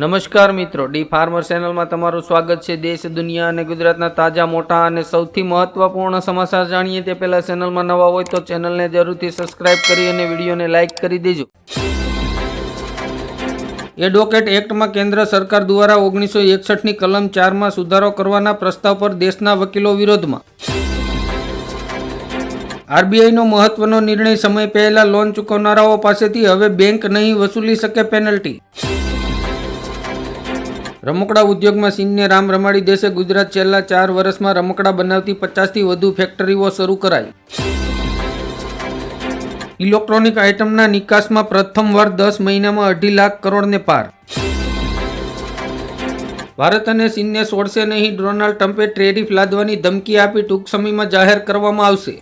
નમસ્કાર મિત્રો, D farmer ચેનલમાં તમારું સ્વાગત છે. દેશ, દુનિયા અને ગુજરાતના તાજા, મોટા અને સૌથી મહત્વપૂર્ણ સમાચાર જાણીએ તે પહેલા ચેનલમાં નવા હોય તો ચેનલને જરૂરથી સબસ્ક્રાઇબ કરી અને વિડીયોને લાઇક કરી દેજો. એડવોકેટ એક્ટમાં કેન્દ્ર સરકાર દ્વારા ઓગણીસો એકસઠની કલમ ચારમાં સુધારો કરવાના પ્રસ્તાવ પર દેશના વકીલો વિરોધમાં. આરબીઆઈનો મહત્વનો નિર્ણય સમય પહેલા લોન ચૂકવનારાઓ પાસેથી હવે બેંક નહીં વસૂલી શકે પેનલ્ટી. રમકડા ઉદ્યોગમાં ચીનને રામ રમાડી દેશે ગુજરાત. છેલ્લા ચાર વર્ષમાં રમકડા બનાવતી પચાસથી વધુ ફેક્ટરીઓ શરૂ કરાઈ. ઇલેક્ટ્રોનિક આઇટમના નિકાસમાં પ્રથમવાર દસ મહિનામાં અઢી લાખ કરોડને પાર. ભારત અને ચીનને છોડશે નહીં. ડોનાલ્ડ ટ્રમ્પે ટ્રેરિફ લાદવાની ધમકી આપી ટૂંક સમયમાં જાહેર કરવામાં આવશે.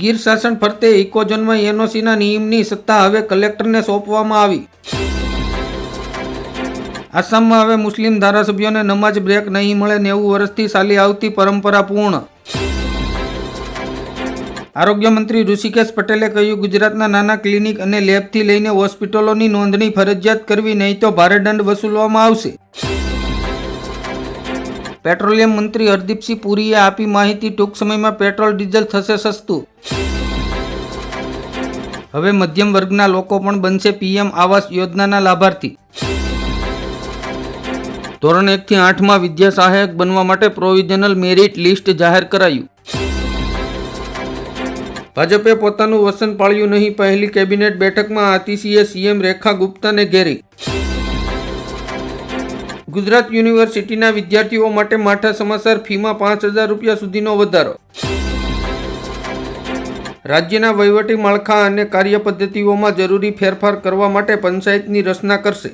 ગીર શાસન ફરતે ઇકોઝોનમાં એનઓસીના નિયમની સત્તા હવે કલેક્ટરને સોંપવામાં આવી. આસામમાં હવે મુસ્લિમ ધારાસભ્યોને નમાજ બ્રેક નહીં મળે નેવું વર્ષથી ચાલી આવતી પરંપરા પૂર્ણ. આરોગ્ય ઋષિકેશ પટેલે કહ્યું, ગુજરાતના નાના ક્લિનિક અને લેબથી લઈને હોસ્પિટલોની નોંધણી ફરજિયાત કરવી નહીં તો ભારે દંડ વસૂલવામાં આવશે. પેટ્રોલિયમ મંત્રી હરદીપસિંહ પુરીએ આપી માહિતી, ટૂંક સમયમાં પેટ્રોલ, ડીઝલ થશે સસ્તું. હવે મધ્યમ વર્ગના લોકો પણ બનશે પીએમ આવાસ યોજનાના લાભાર્થી. ધોરણ એકથી આઠમાં વિદ્યા સહાયક બનવા માટે પ્રોવિઝનલ મેરિટ લિસ્ટ જાહેર કરાયું. ભાજપે પોતાનું વસન પાળ્યું નહીં, પહેલી કેબિનેટ બેઠકમાં આતિશીએ સીએમ રેખા ગુપ્તાને ઘેરી. ગુજરાત યુનિવર્સિટીના વિદ્યાર્થીઓ માટે માઠા સમાચાર ફીમાં પાંચ હજાર રૂપિયા સુધીનો વધારો. રાજ્યના વહીવટી માળખા અને કાર્ય પદ્ધતિઓમાં જરૂરી ફેરફાર કરવા માટે પંચાયતની રચના કરશે.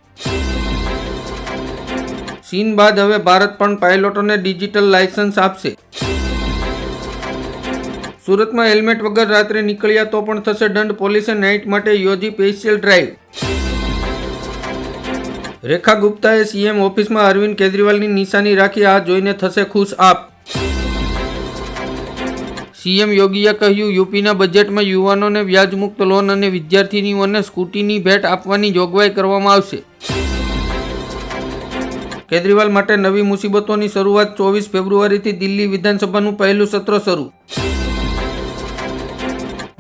ચીન બાદ હવે ભારત પણ પાયલોટોને ડિજિટલ લાયસન્સ આપશે. સુરતમાં હેલ્મેટ વગર રાત્રે નીકળ્યા તો પણ થશે દંડ, પોલીસે નાઇટ માટે યોજી સ્પેશિયલ ડ્રાઈવ રેખા ગુપ્તાએ સીએમ ઓફિસમાં અરવિંદ કેજરીવાલની નિશાની રાખી આ જોઈને થશે ખુશ આપ સીએમ યોગીએ કહ્યું, યુપીના બજેટમાં યુવાનોને વ્યાજમુક્ત લોન અને વિદ્યાર્થીનીઓને સ્કૂટીની ભેટ આપવાની જોગવાઈ કરવામાં આવશે. કેજરીવાલ માટે નવી મુસીબતોની શરૂઆત ચોવીસ ફેબ્રુઆરીથી દિલ્હી વિધાનસભાનું પહેલું સત્ર શરૂ.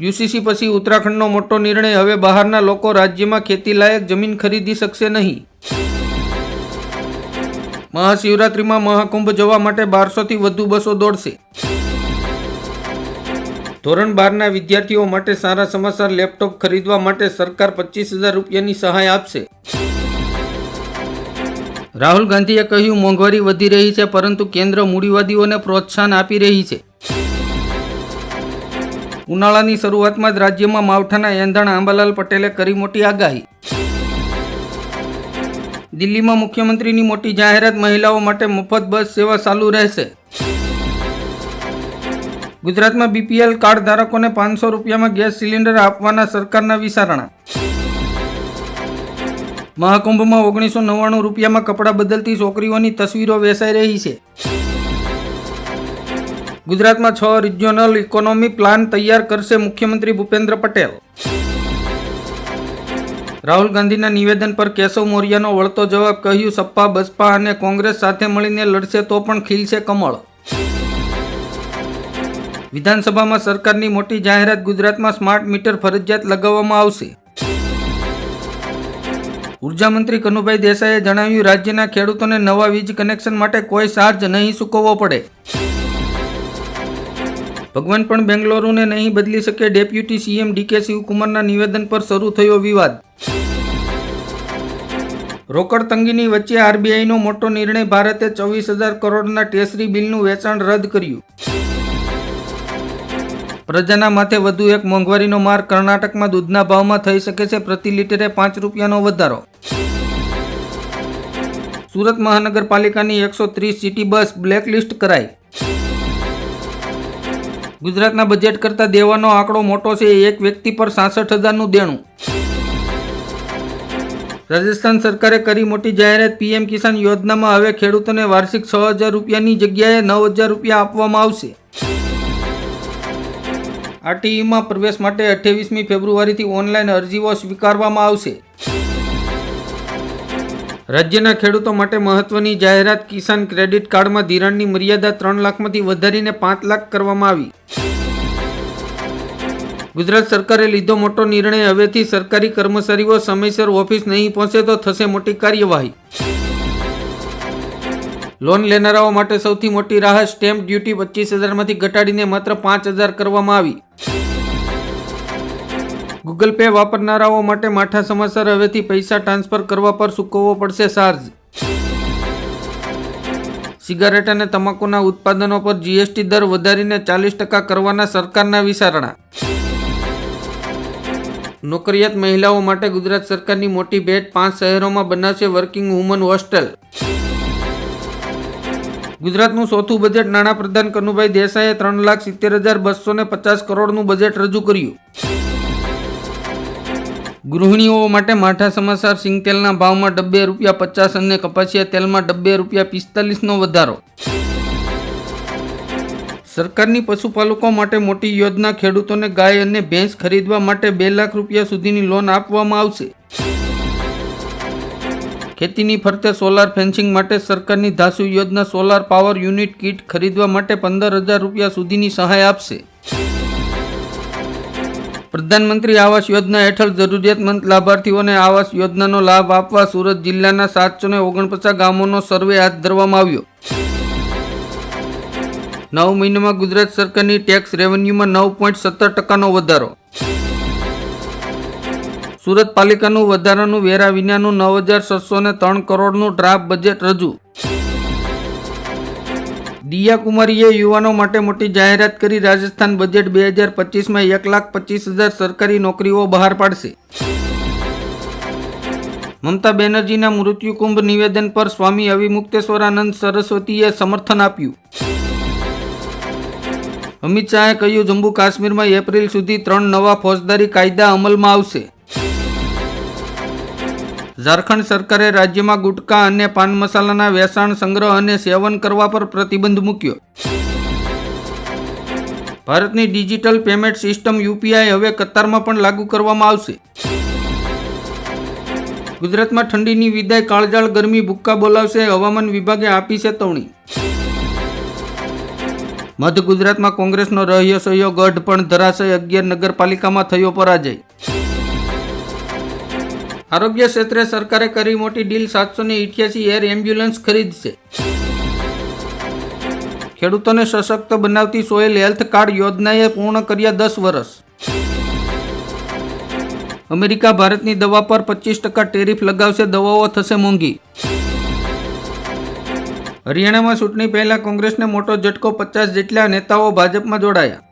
યુસીસી પછી ઉત્તરાખંડનો મોટો નિર્ણય, હવે બહારના લોકો રાજ્યમાં ખેતીલાયક જમીન ખરીદી શકશે નહીં. મહાશિવરાત્રિમાં મહાકુંભ જવા માટે બારસોથી વધુ બસો દોડશે. ધોરણ બારના વિદ્યાર્થીઓ માટે સારા સમાચાર, લેપટોપ ખરીદવા માટે સરકાર પચીસ હજાર રૂપિયાની સહાય આપશે. રાહુલ ગાંધીએ કહ્યું, મોંઘવારી વધી રહી છે, પરંતુ કેન્દ્ર મૂડીવાદીઓને પ્રોત્સાહન આપી રહી છે. ઉનાળાની શરૂઆતમાં જ રાજ્યમાં માવઠાના એંધણ આંબાલાલ પટેલે કરી મોટી આગાહી. દિલ્હીમાં મુખ્યમંત્રીની મોટી જાહેરાત મહિલાઓ માટે મફત બસ સેવા ચાલુ રહેશે. ગુજરાતમાં બીપીએલ કાર્ડ ધારકોને પાંચસો રૂપિયામાં ગેસ સિલિન્ડર આપવાના સરકારના વિચારણા. મહાકુંભમાં ઓગણીસો નવ્વાણું રૂપિયામાં કપડાં બદલતી છોકરીઓની તસવીરો વેચાઈ રહી છે. ગુજરાતમાં છ રિજિયોનલ ઇકોનોમી પ્લાન તૈયાર કરશે મુખ્યમંત્રી ભૂપેન્દ્ર પટેલ. રાહુલ ગાંધીના નિવેદન પર કેશવ મૌર્યનો વળતો જવાબ કહ્યું સપા બસપા અને કોંગ્રેસ સાથે મળીને લડશે તો પણ ખીલશે કમળ. વિધાનસભામાં સરકારની મોટી જાહેરાત ગુજરાતમાં સ્માર્ટ મીટર ફરજિયાત લગાવવામાં આવશે. ઊર્જા મંત્રી કનુભાઈ દેસાઈએ જણાવ્યું, રાજ્યના ખેડૂતોને નવા વીજ કનેક્શન માટે કોઈ ચાર્જ નહીં ચૂકવવો પડે. ભગવાન પણ બેંગ્લોરુને નહીં બદલી શકે ડેપ્યુટી સીએમ ડીકે શિવકુમારના નિવેદન પર શરૂ થયો વિવાદ. રોકડ તંગીની વચ્ચે આરબીઆઈનો મોટો નિર્ણય, ભારતે ચોવીસ હજાર કરોડના ટેસરી બિલનું વેચાણ રદ કર્યું. પ્રજાના માથે વધુ એક મોંઘવારીનો માર કર્ણાટકમાં દૂધના ભાવમાં થઈ શકે છે, પ્રતિ લીટરે પાંચ રૂપિયાનો વધારો. સુરત મહાનગરપાલિકાની એકસો ત્રીસ સિટી બસ બ્લેકલિસ્ટ કરાઈ. ગુજરાતના બજેટ કરતાં દેવાનો આંકડો મોટો છે એક વ્યક્તિ પર સાસઠ હજારનું દેણું. રાજસ્થાન સરકારે કરી મોટી જાહેરાત, પીએમ કિસાન યોજનામાં હવે ખેડૂતોને વાર્ષિક છ હજાર રૂપિયાની જગ્યાએ નવ હજાર રૂપિયા આપવામાં આવશે. આરટીઈમાં પ્રવેશ માટે અઠ્યાવીસમી ફેબ્રુઆરીથી ઓનલાઈન અરજીઓ સ્વીકારવામાં આવશે. રાજ્યના ખેડૂતો માટે મહત્વની જાહેરાત કિસાન ક્રેડિટ કાર્ડમાં ધિરાણની મર્યાદા ત્રણ લાખમાંથી વધારીને પાંચ લાખ કરવામાં આવી. ગુજરાત સરકારે લીધો મોટો નિર્ણય. હવેથી સરકારી કર્મચારીઓ સમયસર ઓફિસ નહીં પહોંચે તો થશે મોટી કાર્યવાહી. લોન લેનારાઓ માટે સૌથી મોટી રાહત સ્ટેમ્પ ડ્યુટી પચીસ હજારમાંથી ઘટાડીને માત્ર પાંચ હજાર કરવામાં આવી. ગૂગલ પે વાપરનારાઓ માટે માઠા સમાચાર હવેથી પૈસા ટ્રાન્સફર કરવા પર ચૂકવવો પડશે ચાર્જ સિગારેટ અને તમાકુના ઉત્પાદનો પર જીએસટી દર વધારીને ચાલીસ ટકા કરવાના સરકારના વિચારણા. નોકરિયાત મહિલાઓ માટે ગુજરાત સરકારની મોટી ભેટ પાંચ શહેરોમાં બનાવશે વર્કિંગ વુમન હોસ્ટેલ. ગુજરાતનું ચોથું બજેટ નાણાપ્રધાન કનુભાઈ દેસાઈએ ત્રણ લાખ સિત્તેર હજાર બસો ને પચાસ કરોડનું બજેટ રજૂ કર્યું. ગૃહિણીઓ માટે માઠા સમાચાર, સિંગતેલના ભાવમાં ડબ્બે રૂપિયા પચાસ અને કપાસિયા તેલમાં ડબ્બે રૂપિયા પિસ્તાલીસનો વધારો. સરકારની પશુપાલકો માટે મોટી યોજના, ખેડૂતોને ગાય અને ભેંસ ખરીદવા માટે બે લાખ રૂપિયા સુધીની લોન આપવામાં આવશે. ખેતીની ફરતે સોલાર ફેન્સિંગ માટે સરકારની ધાસુ યોજના, સોલાર પાવર યુનિટ કીટ ખરીદવા માટે પંદર હજાર રૂપિયા સુધીની સહાય આપશે. પ્રધાનમંત્રી આવાસ યોજના હેઠળ જરૂરિયાતમંદ લાભાર્થીઓને આવાસ યોજનાનો લાભ આપવા સુરત જિલ્લાના સાતસો ને ઓગણપચાસ ગામોનો સર્વે હાથ ધરવામાં આવ્યો. નવ મહિનામાં ગુજરાત સરકારની ટેક્સ રેવન્યુમાં નવ પોઈન્ટ સત્તર ટકાનો વધારો. સુરત પાલિકાનું વધારાનું વેરા વિનાનું નવ હજાર છસો ને ત્રણ કરોડનું ડ્રાફ્ટ બજેટ રજૂ. દિયા કુમારીએ યુવાનો માટે મોટી જાહેરાત કરી રાજસ્થાન બજેટ બે હજાર પચીસમાં એક લાખ પચીસ હજાર સરકારી નોકરીઓ બહાર પાડશે. મમતા બેનર્જીના મૃત્યુ કુંભ નિવેદન પર સ્વામી અવિમુક્તેશ્વરાનંદ સરસ્વતીએ સમર્થન આપ્યું. અમિત શાહે કહ્યું, જમ્મુ કાશ્મીરમાં એપ્રિલ સુધી ત્રણ નવા ફોજદારી કાયદા અમલમાં આવશે. ઝારખંડ સરકારે રાજ્યમાં ગુટખા અને પાન મસાલાના વેચાણ સંગ્રહ અને સેવન કરવા પર પ્રતિબંધ મૂક્યો. ભારતની ડિજિટલ પેમેન્ટ સિસ્ટમ યુપીઆઈ હવે કતારમાં પણ લાગુ કરવામાં આવશે. ગુજરાતમાં ઠંડીની વિદાય કાળજાળ ગરમી ભૂક્કા બોલાવશે હવામાન વિભાગે આપી ચેતવણી. મધ્ય ગુજરાતમાં કોંગ્રેસનો રહસ્યો ગઢ પણ ધરાશય અગિયાર નગરપાલિકામાં થયો પરાજય. આરોગ્ય ક્ષેત્રે સરકારે કરી મોટી ડીલ સાતસો ને ઇઠ્યાસી એર એમ્બ્યુલન્સ ખરીદશે. ખેડૂતોને સશક્ત બનાવતી સોઇલ હેલ્થ કાર્ડ યોજનાએ પૂર્ણ કર્યા દસ વર્ષ. અમેરિકા ભારતની દવા પર પચીસ ટકા ટેરિફ લગાવશે, દવાઓ થશે મોંઘી. હરિયાણામાં ચૂંટણી પહેલા કોંગ્રેસને મોટો ઝટકો, પચાસ જેટલા નેતાઓ ભાજપમાં જોડાયા.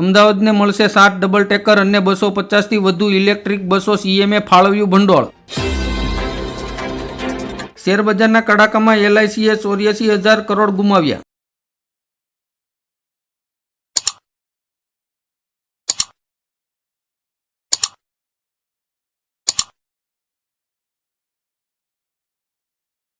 અમદાવાદને મળશે સાત ડબલ ટેકર અને બસો પચાસથી વધુ ઇલેક્ટ્રિક બસો સીએમએ ફાળવ્યું ભંડોળ. શેરબજારના કડાકામાં એલઆઈસીએ ચોર્યાસી હજાર કરોડ ગુમાવ્યા.